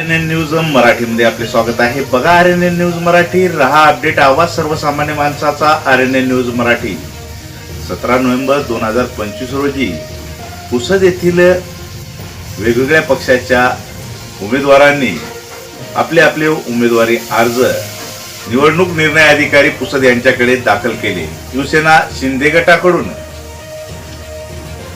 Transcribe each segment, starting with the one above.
R N news मराठीमध्ये आपले स्वागत आहे. बघा आर एन न्यूज मराठी. रहा अपडेट आवाज सर्वसामान्य माणसाचा आर एन न्यूज मराठी. सतरा नोव्हेंबर दोन हजार पंचवीस रोजी पुसद येथील वेगवेगळ्या पक्षाच्या उमेदवारांनी आपले आपले उमेदवारी अर्ज निवडणूक निर्णय अधिकारी पुसद यांच्याकडे दाखल केले. शिवसेना शिंदे गटाकडून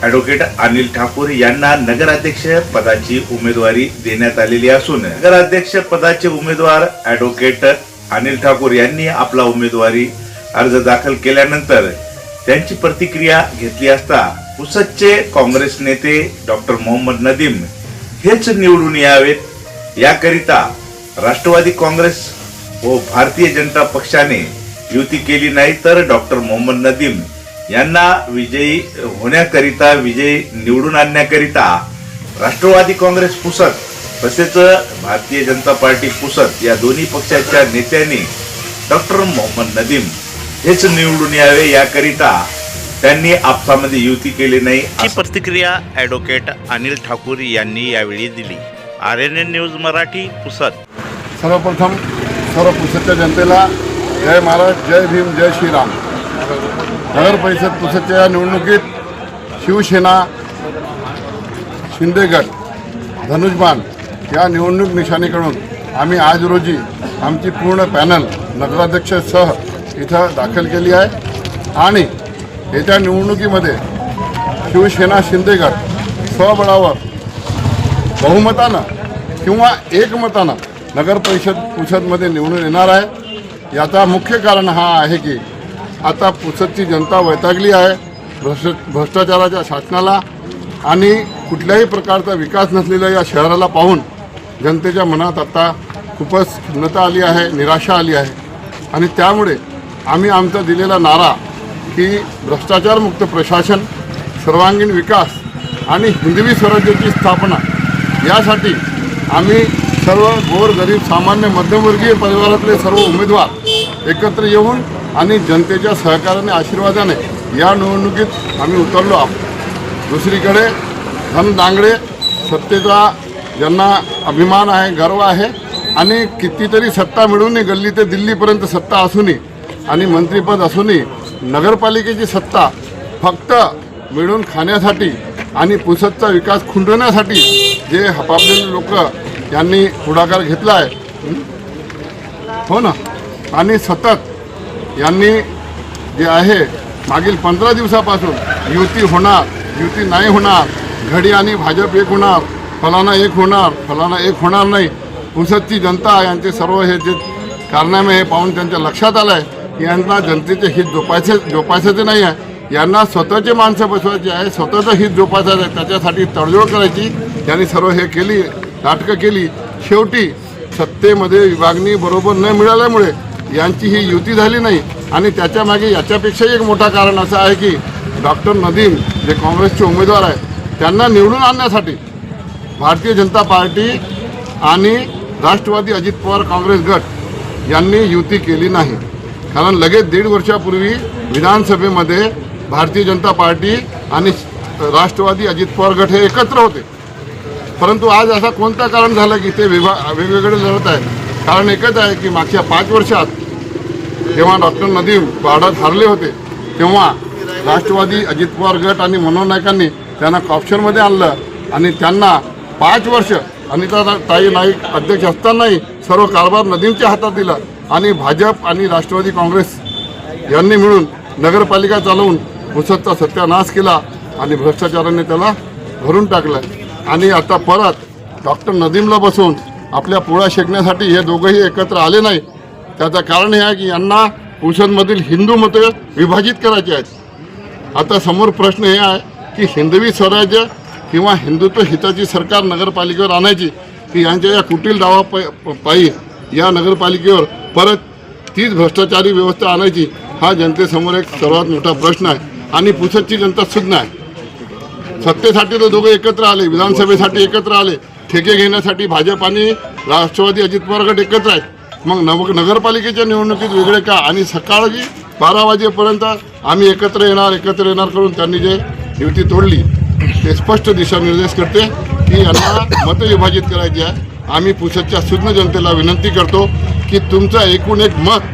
ॲडव्होकेट अनिल ठाकूर यांना नगराध्यक्ष पदाची उमेदवारी देण्यात आलेली असून नगराध्यक्ष पदाचे उमेदवार ॲडव्होकेट अनिल ठाकूर यांनी आपला उमेदवारी अर्ज दाखल केल्यानंतर त्यांची प्रतिक्रिया घेतली असता पुसदचे काँग्रेस नेते डॉक्टर मोहम्मद नदीम हेच निवडून यावेत. याकरिता राष्ट्रवादी काँग्रेस व भारतीय जनता पक्षाने युती केली नाही तर डॉक्टर मोहम्मद नदीम यांना विजयी होण्याकरिता विजयी निवडून आणण्याकरिता राष्ट्रवादी काँग्रेस पुसद तसेच भारतीय जनता पार्टी पुसद या दोन्ही पक्षाच्या नेत्यांनी डॉक्टर मोहम्मद नदीम हेच निवडून यावे याकरिता त्यांनी आपसामध्ये युती केली नाही अशी प्रतिक्रिया ॲडव्होकेट अनिल ठाकूर यांनी यावेळी दिली. R N N news Marathi Pusad सर्वप्रथम सर्व पुसदच्या जनतेला जय महाराज जय भीम जय श्रीराम. नगर परिषद पुसदच्या निवडणुकीत शिवसेना शिंदेगड धनुष्यबाण या निवडणूक निशाणीकडून आम्ही आज रोजी आमची पूर्ण पॅनल नगराध्यक्षसह इथं दाखल केली आहे. आणि येत्या निवडणुकीमध्ये शिवसेना शिंदेगड स्वबळावर बहुमतानं किंवा एकमतानं नगर परिषद पुसदमध्ये निवडून येणार आहे. याचा मुख्य कारण हा आहे की आता पुसदची जनता वैतागली आहे भ्रष्ट भ्रष्टाचाराच्या शासनाला आणि कुठल्याही प्रकारचा विकास नसलेल्या या शहराला पाहून जनतेच्या मनात आता खूपच खिन्नता आली आहे निराशा आली आहे. आणि त्यामुळे आम्ही आमचा दिलेला नारा की भ्रष्टाचारमुक्त प्रशासन सर्वांगीण विकास आणि हिंदवी स्वराज्याची स्थापना यासाठी आम्ही सर्व गोरगरीब सामान्य मध्यमवर्गीय परिवारातले सर्व उमेदवार एकत्र येऊन आणि जनतेच्या सहकार्याने आशीर्वादाने या निवडणुकीत आम्ही उतरलो आहोत. दुसरीकडे धन दांगडे सत्तेचा ज्यांना अभिमान आहे गर्व आहे आणि कितीतरी सत्ता मिळूनही गल्ली ते दिल्लीपर्यंत सत्ता असूनही आणि मंत्रिपद असूनही नगरपालिकेची सत्ता फक्त मिळून खाण्यासाठी आणि पुसदचा विकास खुंडवण्यासाठी जे हपापलेले लोक यांनी पुढाकार घेतला आहे हो ना? आणि सतत यांनी जे आहे मागील पंधरा दिवसापासून युती होणार युती नाही होणार घडी आणि भाजप एक होणार फलाना एक होणार फलाना एक होणार नाही पुसदची जनता यांचे सर्व हे जे कारनामे हे पाहून त्यांच्या लक्षात आलं आहे की यांना जनतेचे हित जोपायचे जोपासायचे नाही आहे. यांना स्वतःचे माणसं बसवायची आहे स्वतःचं हित जोपासायचं आहे त्याच्यासाठी तडजोड करायची. यांनी सर्व हे केली नाटकं केली. शेवटी सत्तेमध्ये विभागणी बरोबर न मिळाल्यामुळे यांची ही युती झाली नाही आणि त्याच्यामागे याच्यापेक्षा एक मोठा कारण असं आहे की डॉक्टर नदीम जे काँग्रेसचे उमेदवार आहेत त्यांना निवडून आणण्यासाठी भारतीय जनता पार्टी आणि राष्ट्रवादी अजित पवार काँग्रेस गट यांनी युती केली नाही. कारण लगेच दीड वर्षापूर्वी विधानसभेमध्ये भारतीय जनता पार्टी आणि राष्ट्रवादी अजित पवार गट हे एकत्र होते. परंतु आज असा कोणता कारण झालं की ते विभा वेगवेगळे लढत आहेत? कारण एकच आहे की मागच्या पाच वर्षात जेव्हा डॉक्टर नदीम वाढत हरले होते तेव्हा राष्ट्रवादी अजित पवार गट आणि मनोहर नायकांनी त्यांना कॉप्शनमध्ये आणलं आणि त्यांना पाच वर्ष अनिता ताई नाईक अध्यक्ष असतानाही सर्व कारभार नदीमच्या हातात दिला आणि भाजप आणि राष्ट्रवादी काँग्रेस यांनी मिळून नगरपालिका चालवून मुसदचा सत्यानाश केला आणि भ्रष्टाचाराने त्याला भरून टाकलं. आणि आता परत डॉक्टर नदीमला बसवून आपल्या पोळ्या शेकण्यासाठी हे दोघंही एकत्र आले नाही. त्याचं कारण हे आहे की यांना पुरुषांमधील हिंदू मतं विभाजित करायचे आहेत. आता समोर प्रश्न हे आहे की हिंदवी स्वराज्य किंवा हिंदुत्व हिताची सरकार नगरपालिकेवर आणायची की यांच्या या कुटील दावा प- पायी या नगरपालिकेवर परत तीच भ्रष्टाचारी व्यवस्था आणायची हा जनतेसमोर एक सर्वात मोठा प्रश्न आहे आणि पुसदची जनता सुज्ञ आहे. सत्तेसाठी तर दोघं एकत्र आले विधानसभेसाठी एकत्र आले ठेके घेण्यासाठी भाजप आणि राष्ट्रवादी अजित पवार गट एकत्र आहेत. मग नव नगरपालिकेच्या निवडणुकीत वेगळे का? आणि सकाळी बारा वाजेपर्यंत आम्ही एकत्र येणार एकत्र येणार करून त्यांनी जे युती तोडली ते स्पष्ट दिशानिर्देश करते की यांना मतं विभाजित करायची आहे. आम्ही पुसदच्या सुज्ञ जनतेला विनंती करतो की तुमचं एकूण एक मत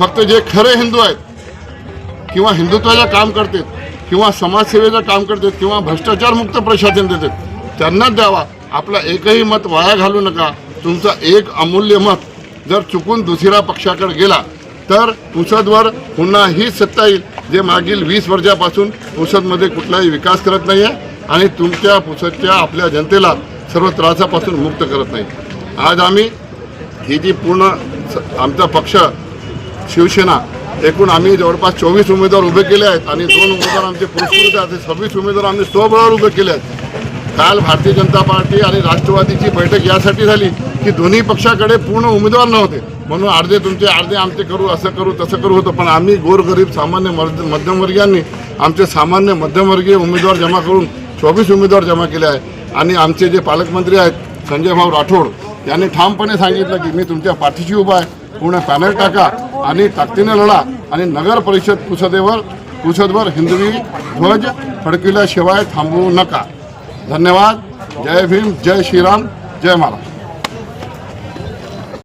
फक्त जे खरे हिंदू आहेत किंवा हिंदुत्वाचं काम करतात किंवा समाजसेवेचं काम करतात किंवा भ्रष्टाचारमुक्त प्रशासन देतात त्यांनाच द्यावा. आपला एकही मत वाया घालू नका. तुमचं एक अमूल्य मत जर चुकून दुसऱ्या पक्षाकडे गेला तर पुसदवर पुन्हा ही सत्ता येईल. जे मागील वीस वर्षापासून पुसदमध्ये कुठलाही विकास करत नाही आहे आणि तुमच्या पुसदच्या आपल्या जनतेला सर्व त्रासापासून मुक्त करत नाही. आज आम्ही ही जी पूर्ण आमचा पक्ष शिवसेना एकूण आम्ही जवळपास चोवीस उमेदवार उभे केले आहेत आणि दोन उमेदवार आमचे पुरस्कृत आहेत. सव्वीस उमेदवार आम्ही स्वबळावर उभे केले आहेत. काल भारतीय जनता पार्टी आणि राष्ट्रवादीची बैठक यासाठी झाली की दोन्ही पक्षाकडे पूर्ण उमेदवार नव्हते. म्हणून अर्धे तुमचे अर्धे आमचे करू असं करू तसं करू होतं. पण आम्ही गोरगरीब सामान्य मध्य- मध्यमवर्गीयांनी आमचे सामान्य मध्यमवर्गीय उमेदवार जमा करून चोवीस उमेदवार जमा केले आहे. आणि आमचे जे पालकमंत्री आहेत संजय भाऊ राठोड यांनी ठामपणे सांगितलं की मी तुमच्या पाठीशी उभा आहे. पूर्ण पॅनल टाका आणि ताकदीने लढा आणि नगर परिषद पुसदेवर पुसदवर हिंदवी ध्वज फडकविल्याशिवाय थांबवू नका. धन्यवाद. जय भीम जय श्रीराम जय महाराज